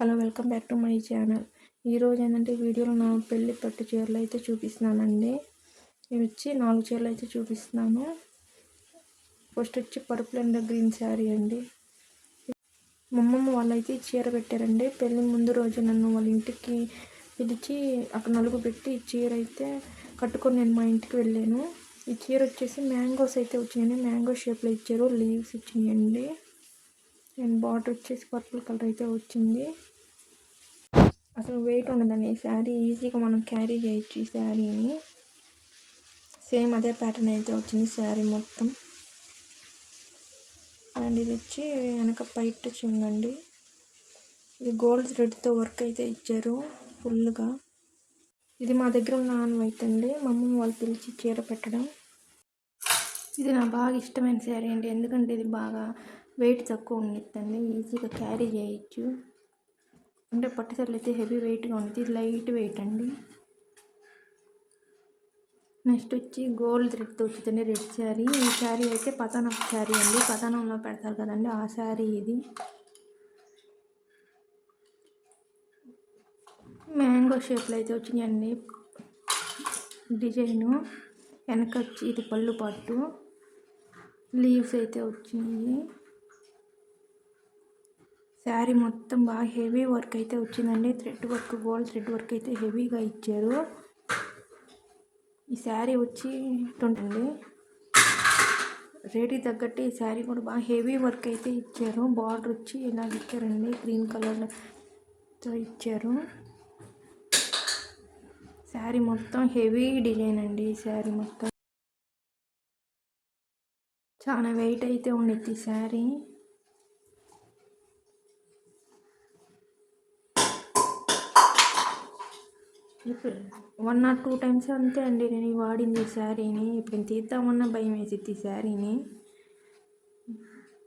Hello welcome back to my channel. ఈరోజు ఏంటంటే వీడియోలో నా పెళ్ళి పట్టు చీరలు అయితే చూపిస్తున్నానండి. ఇవి వచ్చి నాలుగు చీరలు అయితే చూపిస్తున్నాను. ఫస్ట్ వచ్చి పర్పుల్ అండ్ గ్రీన్ శారీ అండి. మమ్మమ్మ వాళ్ళైతే చీర పెట్టారండి. పెళ్ళి ముందు రోజు నన్ను వాళ్ళ ఇంటికి పిలిచి అక్కడ నలుగు పెట్టి చీర అయితే కట్టుకొని నేను మా ఇంటికి వెళ్ళాను. ఈ చీర వచ్చేసి మ్యాంగోస్ అయితే వచ్చినాయండి. మ్యాంగో షేప్లో ఇచ్చారు. లీవ్స్ ఇచ్చినాయండి. అండ్ బార్డర్ వచ్చేసి పర్పుల్ కలర్ అయితే వచ్చింది. అసలు వెయిట్ ఉండదండి. ఈ శారీ ఈజీగా మనం క్యారీ చేయొచ్చు ఈ శారీని. సేమ్ అదే ప్యాటర్న్ అయితే వచ్చింది శారీ మొత్తం. అండ్ ఇది వచ్చి వెనక పైట్ ఉందండి. ఇది గోల్డ్ థ్రెడ్తో వర్క్ అయితే ఇచ్చారు ఫుల్గా. ఇది మా దగ్గర ఉన్న ఆన్ వైట్ అండి. మా అమ్మమ్మ వాళ్ళు పిలిచి చీర పెట్టడం. ఇది నాకు బాగా ఇష్టమైన శారీ అండి. ఎందుకంటే ఇది బాగా వెయిట్ తక్కువ ఉండిద్దండి ఈజీగా క్యారీ చేయొచ్చు. అంటే పట్టు చీరలు అయితే హెవీ వెయిట్గా ఉంటుంది ఇది లైట్ వెయిట్ అండి. నెక్స్ట్ వచ్చి గోల్డ్ థ్రెడ్తో వచ్చిందండి రెడ్ శారీ. ఈ శారీ అయితే పతనం శారీ అండి పతనంలో పెడతారు కదండి ఆ శారీ ఇది. మ్యాంగో షేప్లో అయితే వచ్చినాయండి డిజైను వెనక వచ్చి ఇది పళ్ళు పట్టు లీవ్స్ అయితే వచ్చినాయి. శారీ మొత్తం బాగా హెవీ వర్క్ అయితే వచ్చిందండి. Thread work gold thread work అయితే హెవీగా ఇచ్చారు. ఈ శారీ వచ్చి ఉంటుందండి రేటుకి తగ్గట్టు ఈ శారీ కూడా బాగా హెవీ వర్క్ అయితే ఇచ్చారు. బార్డర్ వచ్చి ఇలా ఇచ్చారండి. గ్రీన్ కలర్తో ఇచ్చారు. శారీ మొత్తం హెవీ డిజైన్ అండి ఈ శారీ మొత్తం. చాలా వెయిట్ అయితే ఉండిద్ది ఈ శారీ. ఇప్పుడు వన్ ఆర్ టూ టైమ్స్ అంతే అండి. నేను వాడింది ఈ శారీని. ఇప్పుడు నేను తీద్దామన్నా భయం వేసిద్ది ఈ శారీని.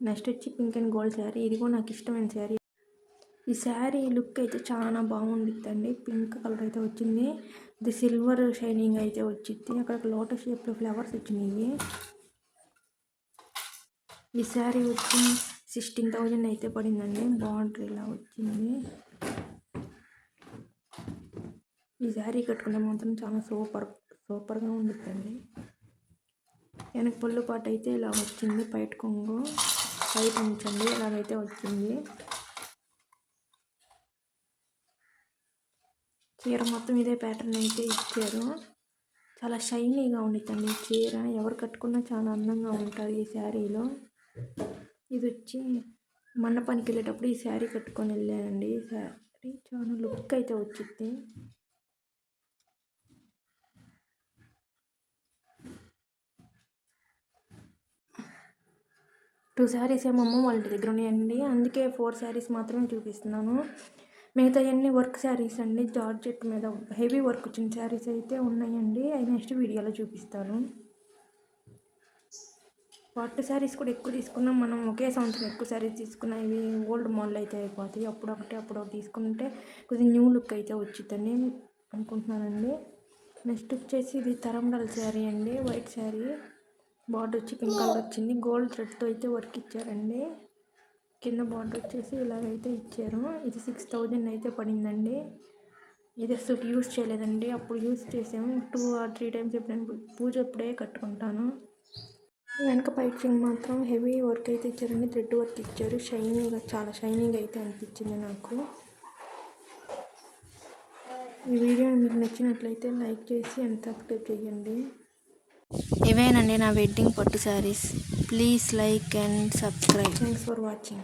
నెక్స్ట్ వచ్చి పింక్ అండ్ గోల్డ్ శారీ. ఇది కూడా నాకు ఇష్టమైన శారీ. ఈ శారీ లుక్ అయితే చాలా బాగుండిద్దండి. పింక్ కలర్ అయితే వచ్చింది. ఇది సిల్వర్ షైనింగ్ అయితే వచ్చింది అక్కడ లోటస్ షేప్లో ఫ్లవర్స్ వచ్చినాయి. ఈ శారీ వచ్చి సిక్స్టీన్ థౌజండ్ అయితే పడిందండి. బార్డర్ ఇలా వచ్చింది. ఈ శారీ కట్టుకుంటే మాత్రం చాలా సూపర్ సూపర్గా ఉండిద్దండి. వెనక పళ్ళు పాట అయితే ఇలా వచ్చింది బయట కొంగు బయట ఉంచండి ఇలాగైతే వచ్చింది. చీర మొత్తం ఇదే ప్యాటర్న్ అయితే ఇచ్చారు. చాలా షైనీగా ఉండిద్దండి ఈ చీర. ఎవరు కట్టుకున్నా చాలా అందంగా ఉంటుంది ఈ శారీలో. ఇది వచ్చి మండపానికి వెళ్ళేటప్పుడు ఈ శారీ కట్టుకొని వెళ్ళానండి ఈ శారీ చాలా లుక్ అయితే వచ్చింది టూ శారీస్ ఏమో వాళ్ళ దగ్గర ఉన్నాయండి. అందుకే ఫోర్ శారీస్ మాత్రమే చూపిస్తున్నాను. మిగతా అన్ని వర్క్ శారీస్ అండి. జార్జెట్ మీద హెవీ వర్క్ వచ్చిన శారీస్ అయితే ఉన్నాయండి. అవి నెక్స్ట్ వీడియోలో చూపిస్తాను. పట్టు శారీస్ కూడా ఎక్కువ తీసుకున్నాం. మనం ఒకే సంవత్సరం ఎక్కువ శారీస్ తీసుకున్నాం ఇవి ఓల్డ్ మోడల్ అయితే అయిపోతాయి. అప్పుడు ఒకటి అప్పుడు ఒకటి తీసుకుంటే కొద్దిగా న్యూ లుక్ అయితే వచ్చిందని అనుకుంటున్నానండి. నెక్స్ట్ వచ్చేసి ఇది తరంగల్ శారీ అండి. వైట్ శారీ. బార్డర్ వచ్చి పింక్ కలర్ వచ్చింది. గోల్డ్ థ్రెడ్తో అయితే వర్క్ ఇచ్చారండి. కింద బార్డర్ వచ్చేసి ఇలాగైతే ఇచ్చారు. ఇది సిక్స్ థౌజండ్ అయితే పడిందండి. ఇది అసలు యూస్ చేయలేదండి. అప్పుడు యూస్ చేసాము. టూ ఆర్ త్రీ టైమ్స్ ఎప్పుడైనా పూజ అప్పుడే కట్టుకుంటాను. వెనక పైపింగ్ మాత్రం హెవీ వర్క్ అయితే ఇచ్చారండి. థ్రెడ్ వర్క్ ఇచ్చారు. షైనింగ్ చాలా షైనింగ్ అయితే అనిపించింది నాకు. ఈ వీడియో మీకు నచ్చినట్లయితే లైక్ చేసి అండ్ సబ్స్క్రైబ్ చేయండి. ఇవేనండి నా వెడ్డింగ్ పట్టు saris. Please like and subscribe. Thanks for watching